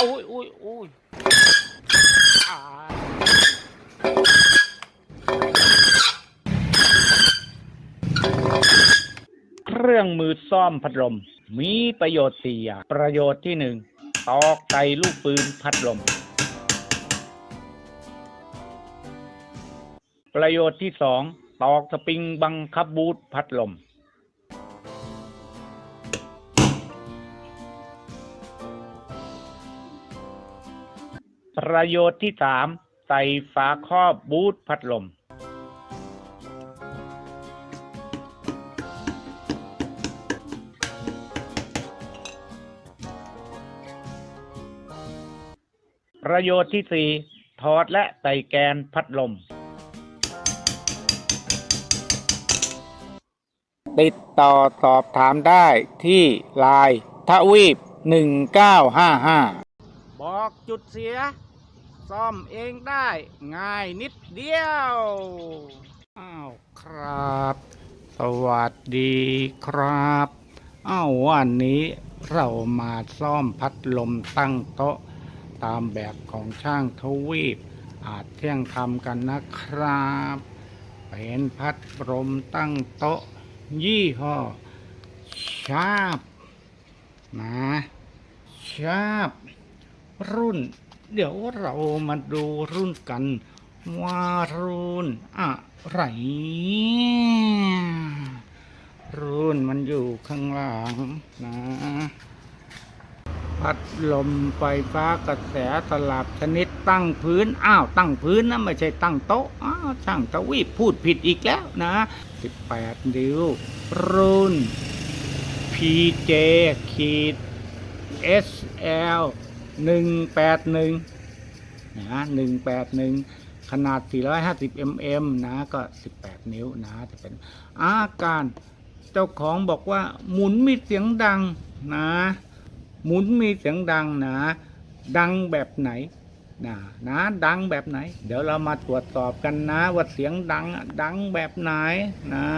อุ้ยอุ้ยอุ้ยเครื่องมือซ่อมพัดลม มีประโยชน์สี่อย่างประโยชน์ที่หนึ่งตอกไกลูกปืนพัดลม ประโยชน์ที่สองตอกสปริงบังคับบูทพัดลม ประโยชน์ที่สามใส่ฝาครอบบูทพัดลม ประโยชน์ที่สี่ถอดและใส่แกนพัดลม ติดต่อสอบถามได้ที่ไลน์ทวีป 1955 บอกจุดเสีย ซ่อมเองได้ง่ายนิดเดียว อ้าวครับ สวัสดีครับ อ้าววันนี้เรามาซ่อมพัดลมตั้งโต๊ะ ตามแบบของช่างทวีป อาจเที่ยงทำกันนะครับ เป็นพัดลมตั้งโต๊ะ ยี่ห้อชาบนะชาบรุ่น เดี๋ยวเรามาดูรุ่นกัน ว่ารุ่นอะไร รุ่นมันอยู่ข้างหลังนะ พัดลมไฟฟ้ากระแสสลับชนิดตั้งพื้น อ้าว ตั้งพื้นนะ ไม่ใช่ตั้งโต๊ะ อ้าวช่างทวีพูดผิดอีกแล้วนะ 18 นิ้ว รุ่น PJ ขีด SL 181นะ181ขนาด 450 mm นะ ก็ 18 นิ้วนะจะเป็นอาการเจ้าของบอกว่า หมุนมีเสียงดังนะ หมุนมีเสียงดังนะ ดังแบบไหนนะนะดังแบบไหน เดี๋ยวเรามาตรวจสอบกันนะ ว่าเสียงดังดังแบบไหนนะ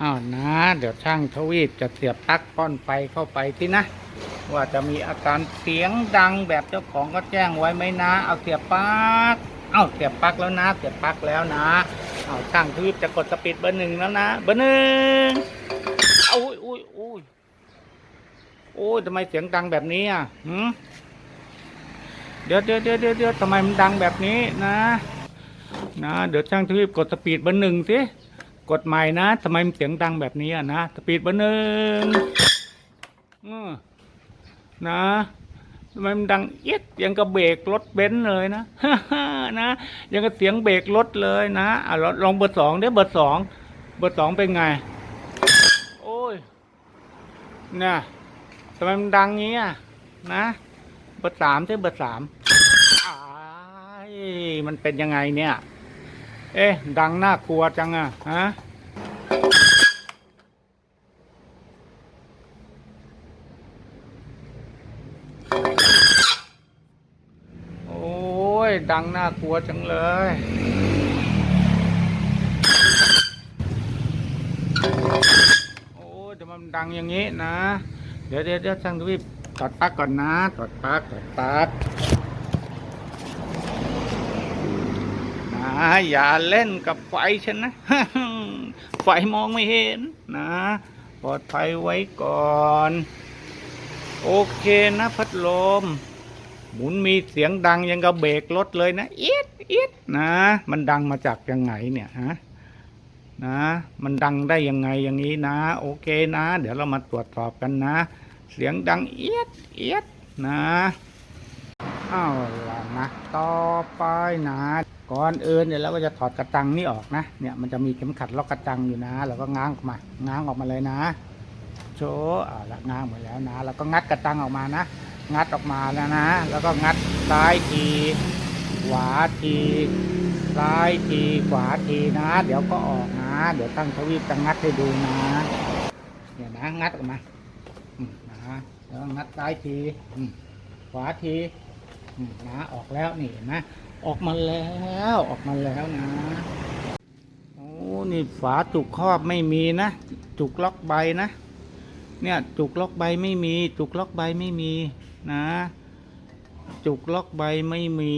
อ้าวนะ เดี๋ยวช่างทวีปจะเสียบปลั๊กป้อนไฟเข้าไปที่นะ ว่าจะมีอาการเสียงดังแบบเจ้าของก็แจ้งไว้ไหมนะ เอาเสียบปลั๊กเอาเสียบปลั๊กแล้วนะ เสียบปลั๊กแล้วนะ เอาช่างทวีปจะกดสปีดเบอร์หนึ่งแล้วนะ เบอร์หนึ่งเอาอุ้ยอุ้ยอุ้ยโอ้ยทำไมเสียงดังแบบนี้อะหืมเดี๋ยวเดี๋ยวเดี๋ยวเดี๋ยวเดี๋ยวทำไมมันดังแบบนี้นะ นะ เดี๋ยวช่างทวีปกดสปีดเบอร์หนึ่งสิกดใหม่นะทำไมมันเสียงดังแบบนี้อะนะ สปีดเบอร์หนึ่งอือ นะทำไมมันดังเอียดยังกับเบรกรถเบนซ์เลยนะนะยังกับเสียงเบรกรถเลยนะอะลองลองเบอร์สองเดี๋ยวเบอร์สองเบอร์สองเป็นไง โอ้ยน่ะทำไมมันดังงี้อะนะเบอร์สามใช่เบอร์สามอ้มันเป็นยังไงเนี่ย เอ๊ะ ดังน่ากลัวจังอะฮะ โอ้ย ดังน่ากลัวจังเลย โอ้ยแต่มันดังอย่างนี้นะ เดี๋ยวเดี๋ยวเดี๋ยวช่างทวีปถอดปลั๊กก่อนนะถอดปลั๊กถอดปลั๊กนะอย่าเล่นกับไฟฉันนะ ไฟมองไม่เห็นนะปลอดภัยไว้ก่อน โอเคนะพัดลม หมุนมีเสียงดังยังกับเบรกรถเลยนะเอียดเอียดนะ มันดังมาจากยังไงเนี่ยฮะนะ มันดังได้ยังไงอย่างนี้นะ โอเคนะ เดี๋ยวเรามาตรวจสอบกันนะ เสียงดังเอียดเอียดนะเอาล่ะนะต่อไปนะก่อนอื่นเดี๋ยวเราก็จะถอดกระจังนี่ออกนะเนี่ยมันจะมีเข็มขัดล็อกกระจังอยู่นะเราก็ง้างออกมาง้างออกมาเลยนะ โชว์อาละง้างหมดแล้วนะแล้วก็งัดกระจังออกมานะ งัดออกมาแล้วนะ แล้วก็งัดซ้ายทีขวาทีซ้ายทีขวาทีนะ เดี๋ยวก็ออกนะ เดี๋ยวตั้งทวีปจะงัดให้ดูนะเนี่ยนะงัดออกมานะแล้วงัดซ้ายทีขวาทีนะออกแล้วนี่นไหมออกมาแล้วออกมาแล้วนะโอ้นี่ฝาจุกครอบไม่มีนะจุกล็อกใบนะเนี่ยจุกล็อกใบไม่มี จุกล็อกใบไม่มี นะ จุกล็อกใบไม่มี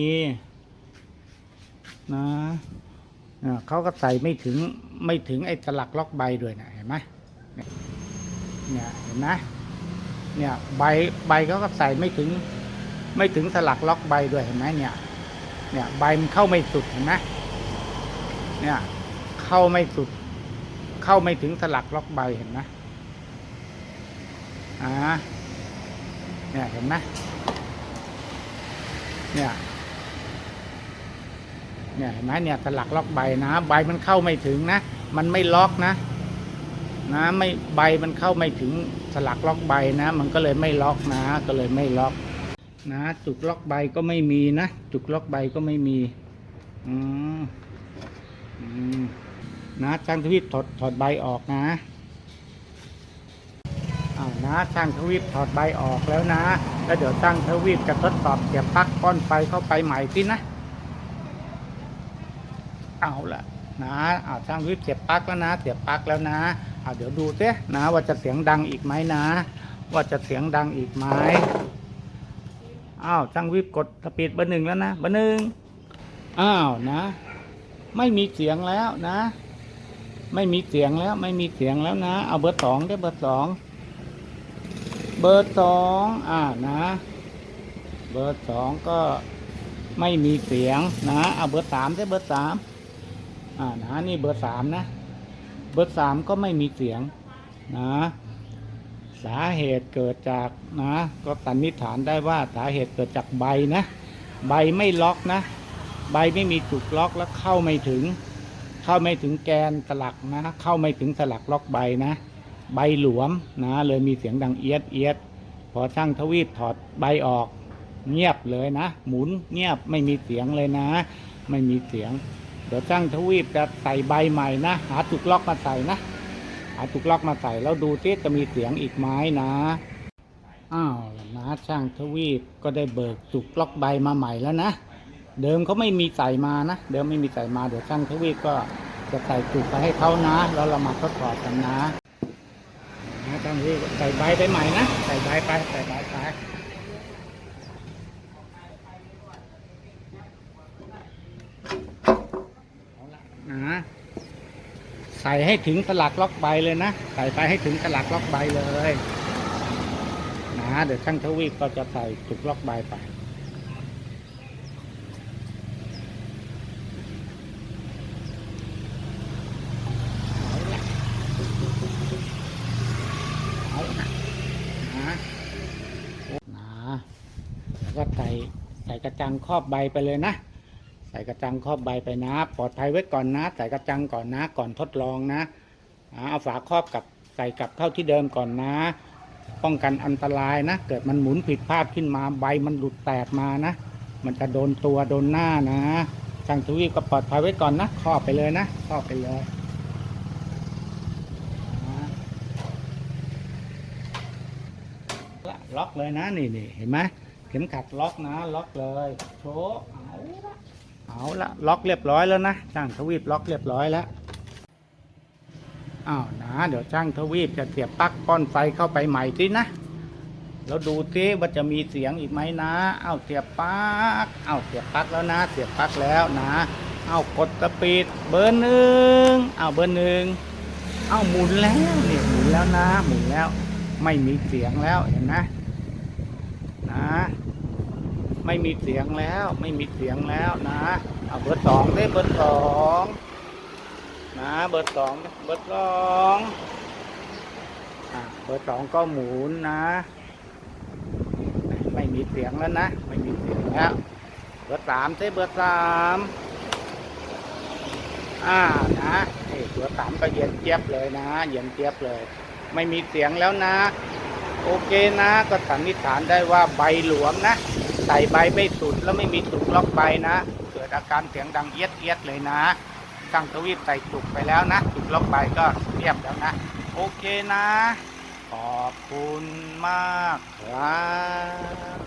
นะอ่าเขาก็ใส่ไม่ถึงไม่ถึงไอ้สลักล็อกใบด้วยนะเห็นไหมเนี่ยเนี่ยเห็นไหมเนี่ยใบใบเขาก็ใส่ไม่ถึง ไม่ถึงสลักล็อกใบด้วยเห็นไหมเนี่ย เนี่ยใบมันเข้าไม่สุดเห็นไหมเนี่ยเข้าไม่สุด เข้าไม่ถึงสลักล็อกใบเห็นไหมอ่า เนี่ยเห็นไหมเนี่ยเนี่ยเห็นไหมเนี่ยสลักล็อกใบนะ ใบมันเข้าไม่ถึงนะ มันไม่ล็อกนะ นะไม่ใบมันเข้าไม่ถึงสลักล็อกใบนะ มันก็เลยไม่ล็อกนะ ก็เลยไม่ล็อก นะ จุกล็อกใบก็ไม่มีนะจุกล็อกใบก็ไม่มีอืมอืมนะช่างทวีปถอดถอดใบออกนะ อ้าวนะช่างทวีปถอดใบออกแล้วนะ แล้วเดี๋ยวช่างทวีปจะทดสอบเสียบปลั๊กป้อนไฟเข้าไปใหม่สินะ เอาละนะอ้าวช่างทวีปเสียบปลั๊กแล้วนะ เสียบปลั๊กแล้วนะอ้าวเดี๋ยวดูเต้นะ ว่าจะเสียงดังอีกไหมนะ ว่าจะเสียงดังอีกไหมอ้าวช่างวิบกดสปีดเบอร์หนึ่งแล้วนะเบอร์หนึ่งอ้าวนะ ไม่มีเสียงแล้วนะ ไม่มีเสียงแล้ว ไม่มีเสียงแล้วนะ เอาเบอร์สองได้เบอร์สอง บอร์สองอ่านะ เบอร์สองก็ไม่มีเสียงนะเอาเบอร์สามได้เบอร์สามอ่านะนี่เบอร์สามนะ เบอร์สามก็ไม่มีเสียงนะ สาเหตุเกิดจากนะ ก็สันนิษฐานได้ว่าสาเหตุเกิดจากใบนะ ใบไม่ล็อกนะ ใบไม่มีจุกล็อกแล้วเข้าไม่ถึง เข้าไม่ถึงแกนสลักนะ เข้าไม่ถึงสลักล็อกใบนะ ใบหลวมนะเลยมีเสียงดังเอียดเอียดพอช่างทวีปถอดใบออก เงียบเลยนะ หมุนเงียบไม่มีเสียงเลยนะ ไม่มีเสียง เดี๋ยวช่างทวีปจะใส่ใบใหม่นะ หาจุกล็อกมาใส่นะหาจุกล็อกมาใส่แล้วดูซิจะมีเสียงอีกไหมนะอ้าวนะช่างทวีปก็ได้เบิกจุกล็อกใบมาใหม่แล้วนะเดิมเขาไม่มีใส่มานะเดิมไม่มีใส่มาเดี๋ยวช่างทวีปก็จะใส่จุกไปให้เขานะแล้วเรามาทดสอบกันนะ นะตอนนี้ใส่ใบไปใหม่นะ ใส่ใบไป ใส่ใบไปนะใส่ให้ถึงสลักล็อกใบเลยนะ ใส่ไปให้ถึงสลักล็อกใบเลย นะ เดี๋ยวช่างทวีปก็จะใส่จุกล็อกใบไป เอาละนะนะแล้ว ก็ใส่ใส่กระจังครอบใบไปเลยนะ ใส่กระจังครอบใบไปนะ ปลอดภัยไว้ก่อนนะ ใส่กระจังก่อนนะ ก่อนทดลองนะเอาฝาครอบกับใส่กลับเข้าที่เดิมก่อนนะ ป้องกันอันตรายนะ เกิดมันหมุนผิดพลาดขึ้นมาใบมันหลุดแตกมานะ มันจะโดนตัวโดนหน้านะช่างทวีปก็ปลอดภัยไว้ก่อนนะครอบไปเลยนะครอบไปเลยล็อกเลยนะนี่นี่เห็นไหม เข็มขัดล็อกนะ ล็อกเลยโชว์เอาละเอาละล็อกเรียบร้อยแล้วนะช่างทวีปล็อกเรียบร้อยแล้วอ้าวนะเดี๋ยวช่างทวีปจะเสียบปลั๊กป้อนไฟเข้าไปใหม่สินะแล้วดูซิว่าจะมีเสียงอีกไหมนะ เอาเสียบปลั๊กเอาเสียบปลั๊กแล้วนะ เสียบปลั๊กแล้วนะ เอากดสปีดเบอร์หนึ่งเอาเบอร์หนึ่งเอาหมุนแล้วเนี่ยหมุนแล้วนะ หมุนแล้ว ไม่มีเสียงแล้วเห็นนะ นะ ไม่มีเสียงแล้ว ไม่มีเสียงแล้วนะเอาเบอร์สองได้เบอร์สองนะเบอร์สองเบอร์สองอะเบอร์สองก็หมุนนะ ไม่มีเสียงแล้วนะ ไม่มีเสียงแล้วเบอร์สามได้เบอร์สามอ่านะเบอร์สามก็เย็นเจี๊ยบเลยนะ เย็นเจี๊ยบเลย ไม่มีเสียงแล้วนะ โอเคนะก็สันนิษฐานได้ว่าใบหลวมนะ ใส่ใบไม่สุดแล้วไม่มีจุกล็อกใบนะ เกิดอาการเสียงดังเอียดเอียดเลยนะช่างทวีปใส่จุกไปแล้วนะ จุกล็อกใบก็เรียบแล้วนะ โอเคนะ ขอบคุณมากครับ